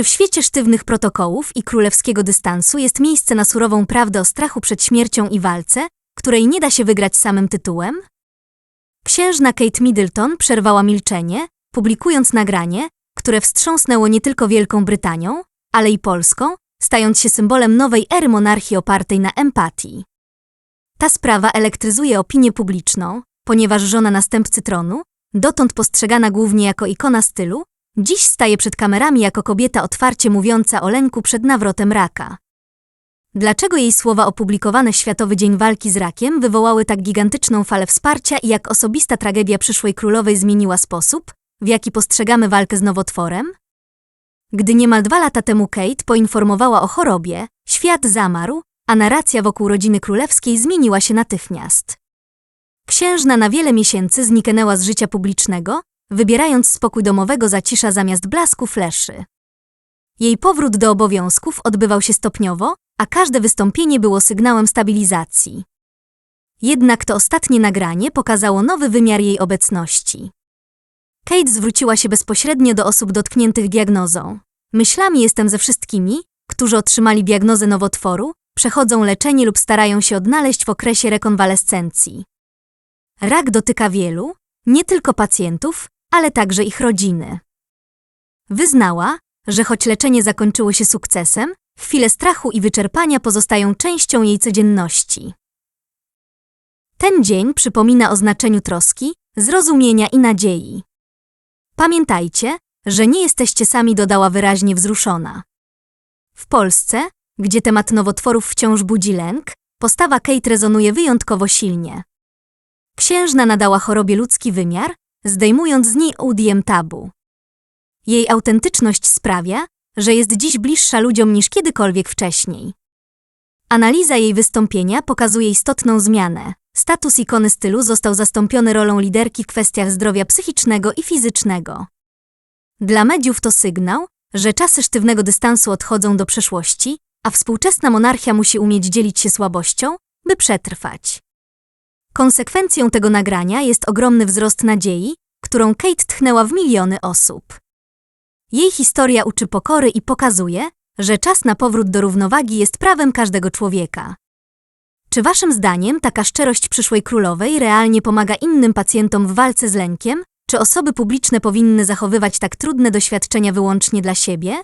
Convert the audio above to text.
Czy w świecie sztywnych protokołów i królewskiego dystansu jest miejsce na surową prawdę o strachu przed śmiercią i walce, której nie da się wygrać samym tytułem? Księżna Kate Middleton przerwała milczenie, publikując nagranie, które wstrząsnęło nie tylko Wielką Brytanią, ale i Polską, stając się symbolem nowej ery monarchii opartej na empatii. Ta sprawa elektryzuje opinię publiczną, ponieważ żona następcy tronu, dotąd postrzegana głównie jako ikona stylu, dziś staje przed kamerami jako kobieta otwarcie mówiąca o lęku przed nawrotem raka. Dlaczego jej słowa opublikowane w Światowy Dzień Walki z Rakiem wywołały tak gigantyczną falę wsparcia i jak osobista tragedia przyszłej królowej zmieniła sposób, w jaki postrzegamy walkę z nowotworem? Gdy niemal dwa lata temu Kate poinformowała o chorobie, świat zamarł, a narracja wokół rodziny królewskiej zmieniła się natychmiast. Księżna na wiele miesięcy zniknęła z życia publicznego, wybierając spokój domowego zacisza zamiast blasku fleszy. Jej powrót do obowiązków odbywał się stopniowo, a każde wystąpienie było sygnałem stabilizacji. Jednak to ostatnie nagranie pokazało nowy wymiar jej obecności. Kate zwróciła się bezpośrednio do osób dotkniętych diagnozą. Myślami jestem ze wszystkimi, którzy otrzymali diagnozę nowotworu, przechodzą leczenie lub starają się odnaleźć w okresie rekonwalescencji. Rak dotyka wielu, nie tylko pacjentów, ale także ich rodziny. Wyznała, że choć leczenie zakończyło się sukcesem, chwile strachu i wyczerpania pozostają częścią jej codzienności. Ten dzień przypomina o znaczeniu troski, zrozumienia i nadziei. Pamiętajcie, że nie jesteście sami, dodała wyraźnie wzruszona. W Polsce, gdzie temat nowotworów wciąż budzi lęk, postawa Kate rezonuje wyjątkowo silnie. Księżna nadała chorobie ludzki wymiar, zdejmując z niej udiem tabu. Jej autentyczność sprawia, że jest dziś bliższa ludziom niż kiedykolwiek wcześniej. Analiza jej wystąpienia pokazuje istotną zmianę. Status ikony stylu został zastąpiony rolą liderki w kwestiach zdrowia psychicznego i fizycznego. Dla mediów to sygnał, że czasy sztywnego dystansu odchodzą do przeszłości, a współczesna monarchia musi umieć dzielić się słabością, by przetrwać. Konsekwencją tego nagrania jest ogromny wzrost nadziei, którą Kate tchnęła w miliony osób. Jej historia uczy pokory i pokazuje, że czas na powrót do równowagi jest prawem każdego człowieka. Czy waszym zdaniem taka szczerość przyszłej królowej realnie pomaga innym pacjentom w walce z lękiem? Czy osoby publiczne powinny zachowywać tak trudne doświadczenia wyłącznie dla siebie?